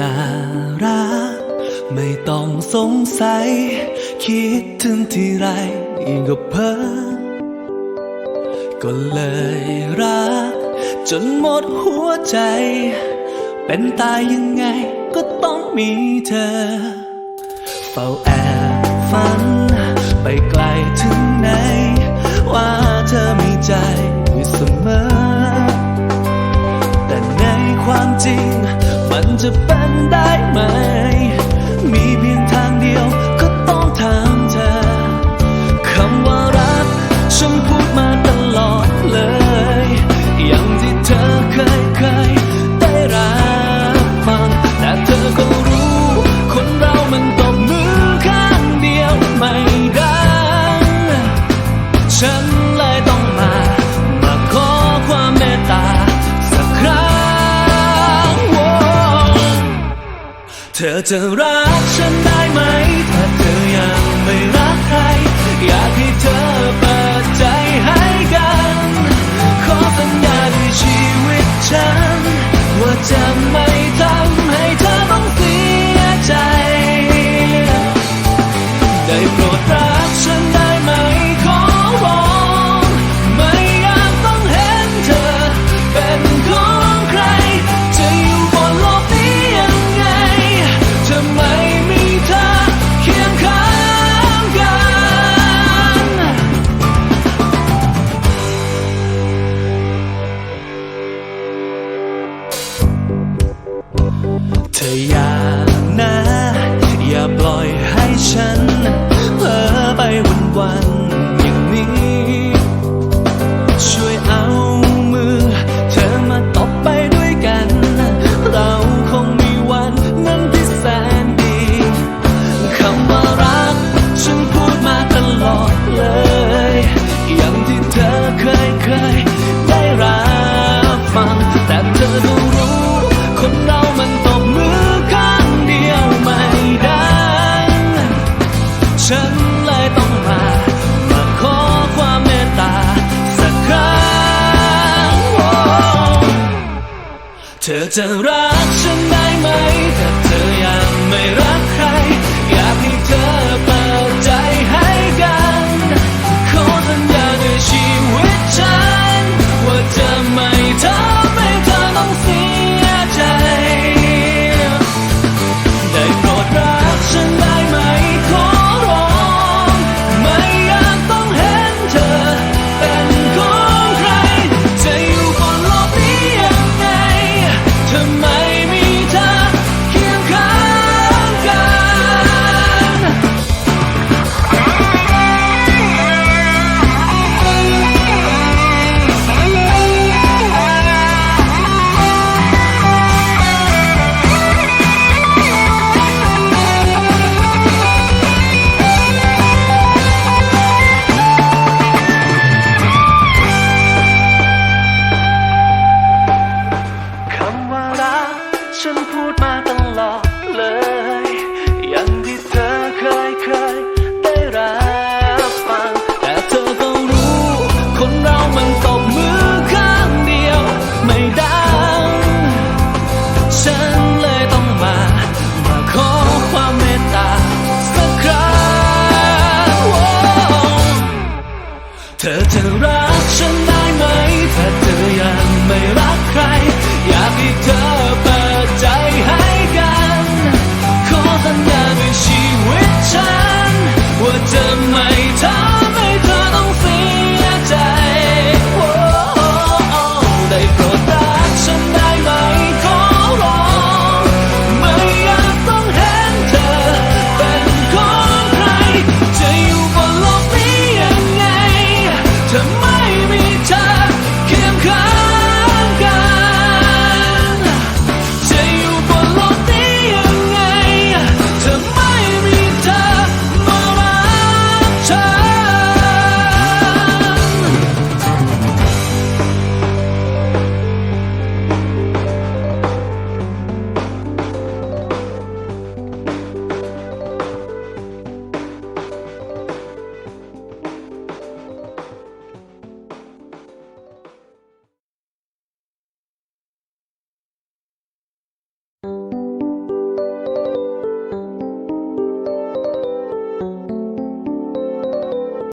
น่ารัก ไม่ต้องสงสัย คิดถึงที่ไรก็เพ้อก็เลยรัก จนหมดหัวใจ เป็นตายยังไงก็ต้องมีเธอ เฝ้าแอบฝันไปไกล จะเป็นได้ไหม มีเพียง เธอจะรักฉันได้ไหม ถ้าเธอยังไม่รักใคร อยากให้เธอเปิดใจให้กัน ขอสัญญาด้วยชีวิตฉัน ว่าจะไม่ทำให้เธอต้องเสียใจ ได้โปรดรัก ฉันเลยต้องมามาขอความเมตตาสักครั้งเธอจะรักฉันได้ไหมถ้าเธอยังไม่รัก